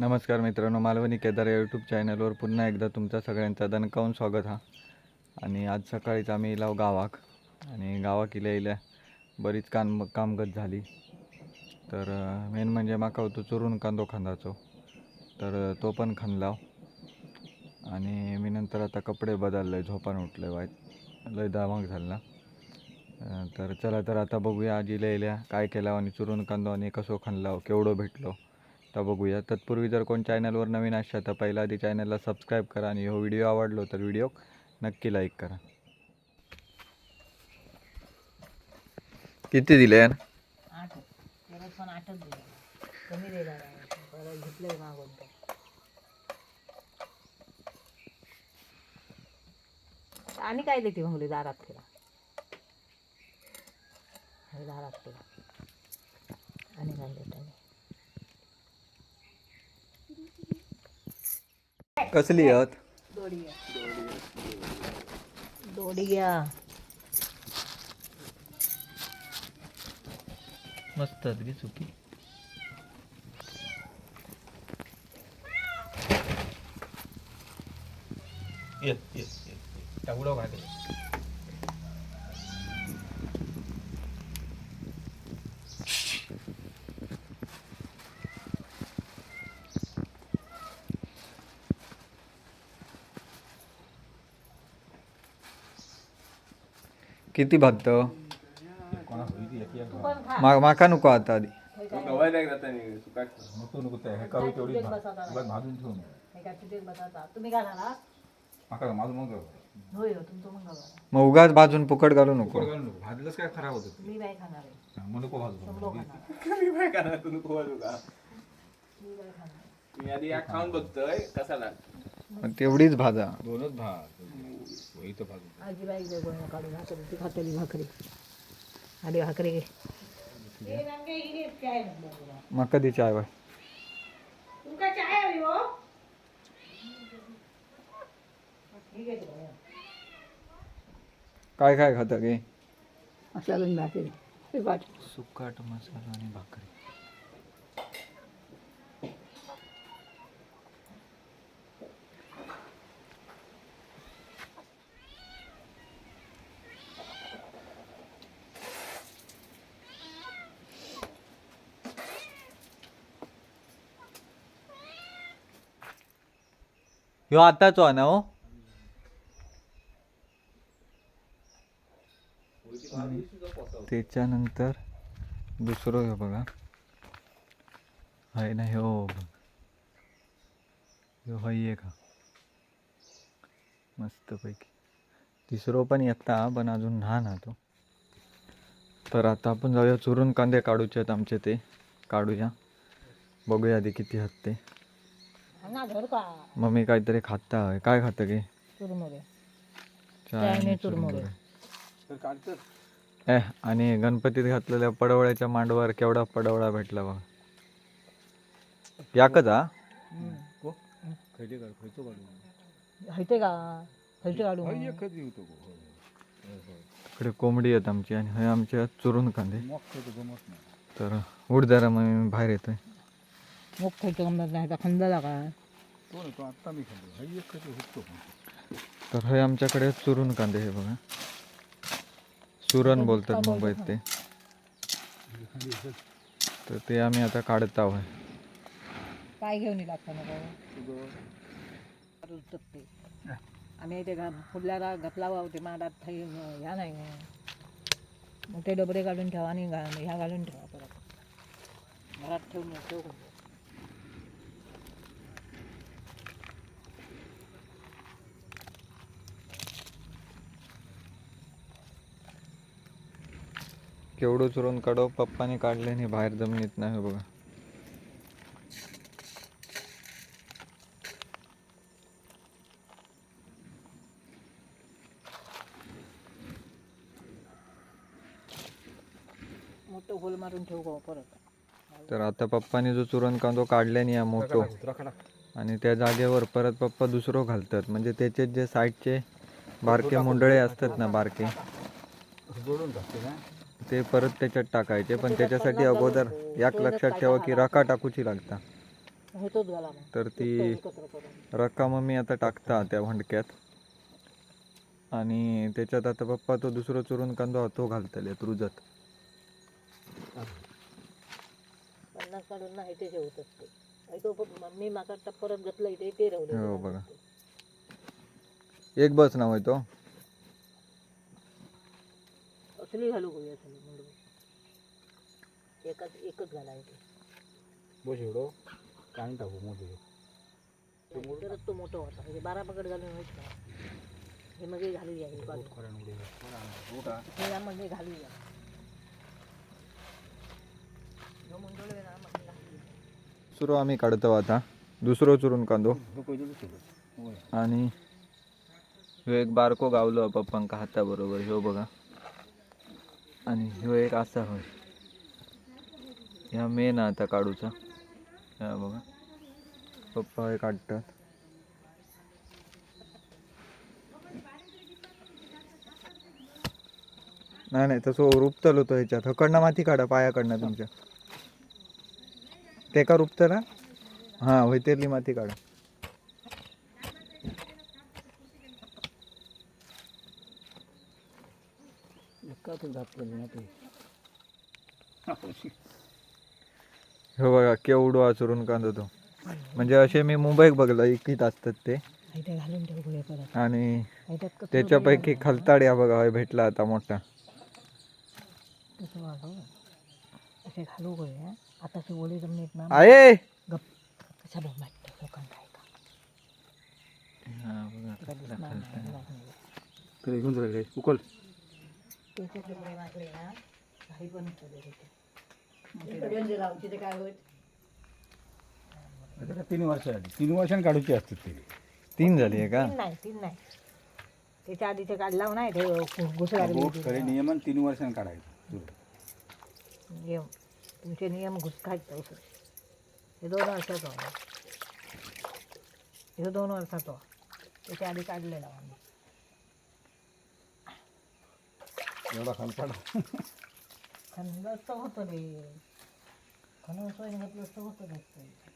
नमस्कार मित्रांनो मालवणी केदार या यूट्यूब चॅनलवर पुन्हा एकदा तुमचा सगळ्यांचा दणकावून स्वागत हा. आणि आज सकाळीच आम्ही इलाव गावाक आणि गावाक इल्या इल्या बरीच काम कामगत झाली. तर मेन म्हणजे माका होतो चुरून कांदो खांदाचो. तर तो पण खणलाव आणि मी नंतर आता कपडे बदलले झोपान उठले वाईट लय दामाग झाला तर चला तर आता बघूया आज इल्या इल्या काय केला आणि चुरून कांदो आणि कसो खणलाव केवढो भेटलो. तर बघूया. तत्पूर्वी जर कोण चॅनलवर नवीन असाल तर पहिला आधी चॅनलला सबस्क्राईब करा आणि हो व्हिडिओ आवडलो तर व्हिडिओ नक्की लाईक करा. किती दिले आणि काय देते मग दारात फिरा? दारात फिरा. आणि काय देत कसली आहेत दोडी दोडी घ्या मस्त आहेत की चुकी किती भागत मा माका नको आता आधी. तुम्ही काय होय हो तुमचं मंगळवार मग उगाच भाजून फुकट घालू नको. भाजलंच काय खराब होतं मी काय खाणार आहे मग नको भाजू मी काय करणार तू नको भाजू का मी काय खाणार मी आधी या खाऊन बघतोय कसा लागतो. मग तेवढीच भाजा. दोनच भात. इथं आजी बाई काढून भाकरी ती खातेली भाकरी. आधी भाकरी घे. मग कधी चाय बाय काय काय खातं गे? मसाला भाकरी. सुकाट मसाला आणि भाकरी. ह्यो आताच हो ना हो. त्याच्यानंतर दुसरं हे बघा. आहे ना हो ह्यो हय का? मस्तपैकी. तिसरो पण येता पण अजून लहान हा तो. तर आता आपण जाऊया चुरून कांदे काढूचे आहेत आमचे ते. काढूया. बघूया आधी किती हात ते. का? मम्मी काहीतरी खाता आहे. काय खातं की? चुरमुरे. ए आणि गणपतीत घातलेल्या पडवळ्याच्या मांडवर केवढा पडवळा भेटला बघ. याकच हा. का? काढू हय एकच येतो इकडे कोंबडी आहेत आमची आणि हे आमचे आहेत चुरून कांदे तर उठ जरा मग मी बाहेर येतोय. मग खायचं गमत नाही खंदाला का तो आत्ता मी खाल्लो. एक खैतो हुकतो तर हे आमच्याकडे चुरून कांदे हे बघा. सुरण बोलतात मुंबईत ते. तर ते आम्ही आता काढत आहोत. काय घेऊन येईल आता ते. आम्ही ते घा फुडल्याला घातला होते माडात थै ह्या नाही. मग ते डबरे काढून ठेवा आणि घा ह्या घालून ठेवा परत. घरात ठेवून ठेवून केवढं चुरून काढो? पप्पाने काढले नाही बाहेर जमिनीत नाही हे बघा. मोठं होल मारून ठेवू का परत? तर आता पप्पाने जो चुरण कांदो काढल्याने या मोठो आणि त्या जागेवर परत पप्पा दुसरं घालतात. म्हणजे त्याचे जे साईडचे बारके मुंडळे असतात ना बारके. जोडून टाकते ना? ते परत त्याच्यात टाकायचे पण त्याच्यासाठी अगोदर याक लक्षात ठेवा की रका टाकूची लागता. तर ती एकत्र करून. रक्कम मी आता टाकता त्या भांडक्यात. आणि त्याच्यात आता पप्पा तो दुसरो चुरून कांदो हा तो घालतले रुजत. पन्नास काढून ना इथे ठेवत असते आणि तो पण मम्मी माका आता परत घेतलं इथे ते राहू हो, बघा. एक बस ना होय तो असली घालू करूया असली म्हणून एकच एकच घालायचे बस एवढं? काढून टाकू मध्ये तरच तो मोठा होता. म्हणजे बारा पकड घालून होईत का? हे मग हे घालूया हे बाजू हे यामध्ये घालूया. जो मुंडोळे ना मग. सुरू आम्ही काढतो आता. दुसरो चुरून कांदो. आणि ह्यो एक बारको गावलो पप्पांका हाता बरोबर ह्यो बघा. आणि ह्यो एक असा होय. ह्या मेन आता काढूचा ह्या बघा. पप्पा हे काढतात. नाही नाही तसं रुपतल होतं ह्याच्यात. हकडनं माती काढा पायाकडनं तुमच्या. ते का रुपतला ना हां वैतेरली माती काढा. हो बघा केवढो आचरून कांदो तो म्हणजे असे मी मुंबईत बघलं इकीत असतात ते हे आणि त्याच्यापैकी खलताड्या बघा भेटला आता मोठा आहे उकल त्याचे डोळे वाटले ना काही पण केले तिथे इकडे लावची ते काय होईल आता तीन वर्ष आली तीन वर्षांनी काढूची असतात ते. तीन झाली आहे का? तीन नाही तीन नाही. त्याच्या आधी ते काढला नाही ते घुसळारी खरे नियमन तीन वर्षांनी काढायचं. नियम. तुमचे नियम घुसकायचे असं हे दोन वर्षाचं आहे. हे दोन वर्षाचं. त्याच्या आधी काढलेला आम्ही एवढा खालपाड थंड असतं होतं रे खणून सोय घातलं असतं होतं जास्त